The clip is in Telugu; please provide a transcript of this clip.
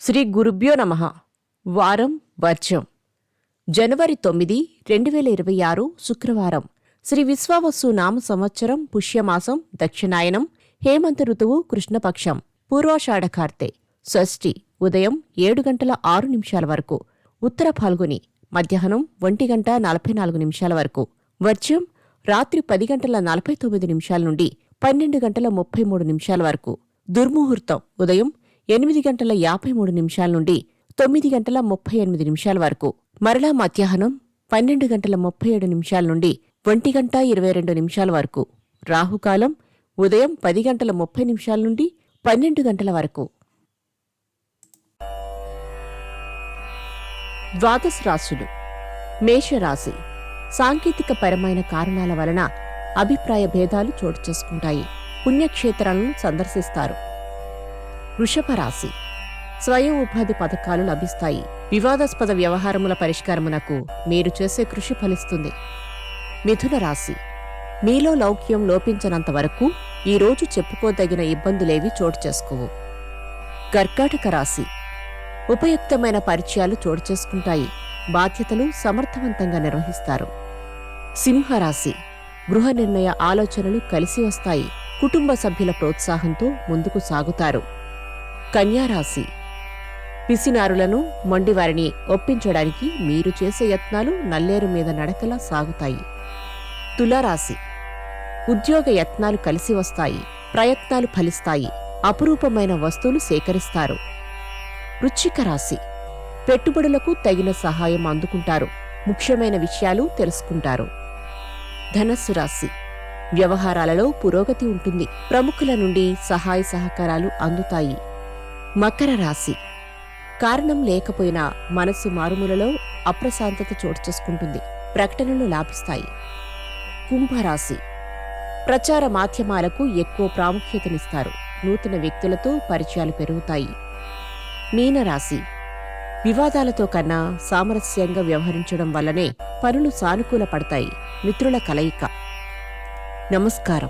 శ్రీ గురుభ్యో నమ. వారం వర్జం. జనవరి తొమ్మిది రెండు వేల ఇరవై ఆరు శుక్రవారం. శ్రీ విశ్వావస్సు నామ సంవత్సరం పుష్యమాసం దక్షిణాయనం హేమంత ఋతువు కృష్ణపక్షం పూర్వాషాఢ కార్తె. షష్ఠి ఉదయం ఏడు గంటల ఆరు నిమిషాల వరకు. ఉత్తర ఫాల్గుని మధ్యాహ్నం ఒంటి గంట నలభై నాలుగు నిమిషాల వరకు. వర్జం రాత్రి పది గంటల నలభై తొమ్మిది నిమిషాల నుండి పన్నెండు గంటల ముప్పై మూడు నిమిషాల వరకు. దుర్ముహూర్తం ఉదయం ఎనిమిది గంటల యాభై మూడు నిమిషాల నుండి తొమ్మిది గంటల ముప్పై ఎనిమిది నిమిషాల వరకు. మరలా మధ్యాహ్నం పన్నెండు గంటల ముప్పై ఏడు నిమిషాల నుండి ఒంటి గంట ఇరవై రెండు నిమిషాల వరకు. రాహుకాలం ఉదయం పది గంటల ముప్పై నిమిషాల నుండి పన్నెండు గంటల వరకు. ద్వాదశ రాశులు. మేషరాశి. సాంకేతిక పరమైన కారణాల వలన అభిప్రాయ భేదాలు చోటు చేసుకుంటాయి. పుణ్యక్షేత్రాలను సందర్శిస్తారు. వృషభ రాశి స్వయం ఉపాధి పథకాలు లభిస్తాయి. వివాదాస్పద వ్యవహారముల పరిష్కారమునకు మీరు చేసే కృషి ఫలిస్తుంది. మిథున రాశి. మీలో లౌక్యం లోపించనంత వరకు ఈరోజు చెప్పుకోదగిన ఇబ్బందులేవి చోటు చేసుకోవు. కర్కాటక రాశి. ఉపయుక్తమైన పరిచయాలు చోటు చేసుకుంటాయి. బాధ్యతలు సమర్థవంతంగా నిర్వహిస్తారు. సింహరాశి. గృహ నిర్ణయ ఆలోచనలు కలిసి వస్తాయి. కుటుంబ సభ్యుల ప్రోత్సాహంతో ముందుకు సాగుతారు. కన్యారాశి. పిసినారులను మొండివారిని ఒప్పించడానికి మీరు చేసే యత్నాలు నల్లేరు మీద నడకలా సాగుతాయి. తులారాశి. ఉద్యోగ యత్నాలు కలిసి వస్తాయి ప్రయత్నాలు ఫలిస్తాయి అపురూపమైన వస్తువులు సేకరిస్తారు. వృచ్చిక రాశి. పెట్టుబడులకు తగిన సహాయం అందుకుంటారు ముఖ్యమైన విషయాలు తెలుసుకుంటారు. ధనస్సు రాశి. వ్యవహారాలలో పురోగతి ఉంటుంది ప్రముఖుల నుండి సహాయ సహకారాలు అందుతాయి. మకర రాశి. కారణం లేకపోయినా మనస్సు మారుమూలలో అప్రశాంతత చోటు చేసుకుంటుంది. ప్రకటనలు లాభిస్తాయి. కుంభరాశి. ప్రచార మాధ్యమాలకు ఎక్కువ ప్రాముఖ్యతనిస్తారు. నూతన వ్యక్తులతో పరిచయాలు పెరుగుతాయి. మీనరాశి. వివాదాలతో కన్నా సామరస్యంగా వ్యవహరించడం వల్లనే పనులు సానుకూల పడతాయి. మిత్రుల కలయిక. నమస్కారం.